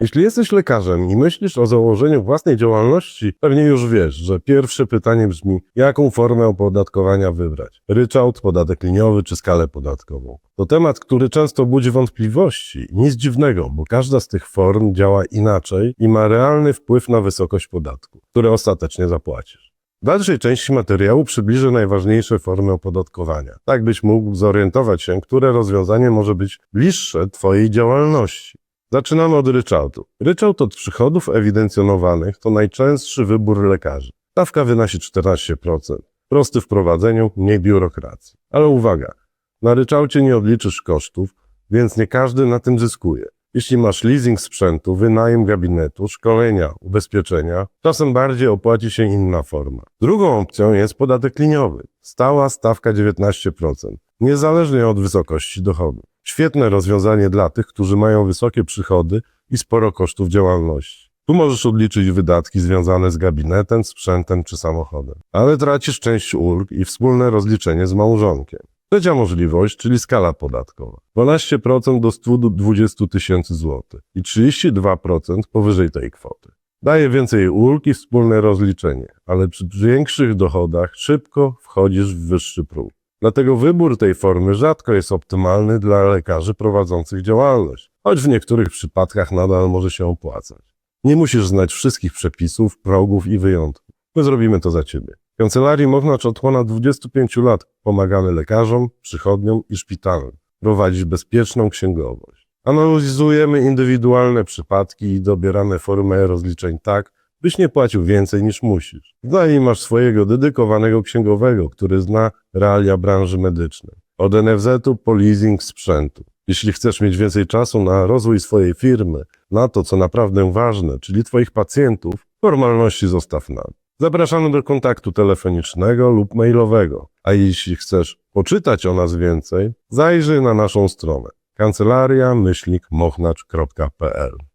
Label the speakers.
Speaker 1: Jeśli jesteś lekarzem i myślisz o założeniu własnej działalności, pewnie już wiesz, że pierwsze pytanie brzmi, jaką formę opodatkowania wybrać? Ryczałt, podatek liniowy czy skalę podatkową? To temat, który często budzi wątpliwości. Nic dziwnego, bo każda z tych form działa inaczej i ma realny wpływ na wysokość podatku, który ostatecznie zapłacisz. W dalszej części materiału przybliżę najważniejsze formy opodatkowania, tak byś mógł zorientować się, które rozwiązanie może być bliższe Twojej działalności. Zaczynamy od ryczałtu. Ryczałt od przychodów ewidencjonowanych to najczęstszy wybór lekarzy. Stawka wynosi 14%. Prosty w prowadzeniu, mniej biurokracji. Ale uwaga, na ryczałcie nie odliczysz kosztów, więc nie każdy na tym zyskuje. Jeśli masz leasing sprzętu, wynajem gabinetu, szkolenia, ubezpieczenia, czasem bardziej opłaci się inna forma. Drugą opcją jest podatek liniowy. Stała stawka 19%, niezależnie od wysokości dochodu. Świetne rozwiązanie dla tych, którzy mają wysokie przychody i sporo kosztów działalności. Tu możesz odliczyć wydatki związane z gabinetem, sprzętem czy samochodem. Ale tracisz część ulg i wspólne rozliczenie z małżonkiem. Trzecia możliwość, czyli skala podatkowa. 12% do 120 tysięcy złotych i 32% powyżej tej kwoty. Daje więcej ulg i wspólne rozliczenie, ale przy większych dochodach szybko wchodzisz w wyższy próg. Dlatego wybór tej formy rzadko jest optymalny dla lekarzy prowadzących działalność, choć w niektórych przypadkach nadal może się opłacać. Nie musisz znać wszystkich przepisów, progów i wyjątków. My zrobimy to za Ciebie. W kancelarii Mochnacz od ponad 25 lat pomagamy lekarzom, przychodniom i szpitalom prowadzić bezpieczną księgowość. Analizujemy indywidualne przypadki i dobieramy formę rozliczeń tak, byś nie płacił więcej niż musisz. No i masz swojego dedykowanego księgowego, który zna realia branży medycznej. Od NFZ-u po leasing sprzętu. Jeśli chcesz mieć więcej czasu na rozwój swojej firmy, na to, co naprawdę ważne, czyli Twoich pacjentów, formalności zostaw nam. Zapraszamy do kontaktu telefonicznego lub mailowego. A jeśli chcesz poczytać o nas więcej, zajrzyj na naszą stronę kancelaria-mochnacz.pl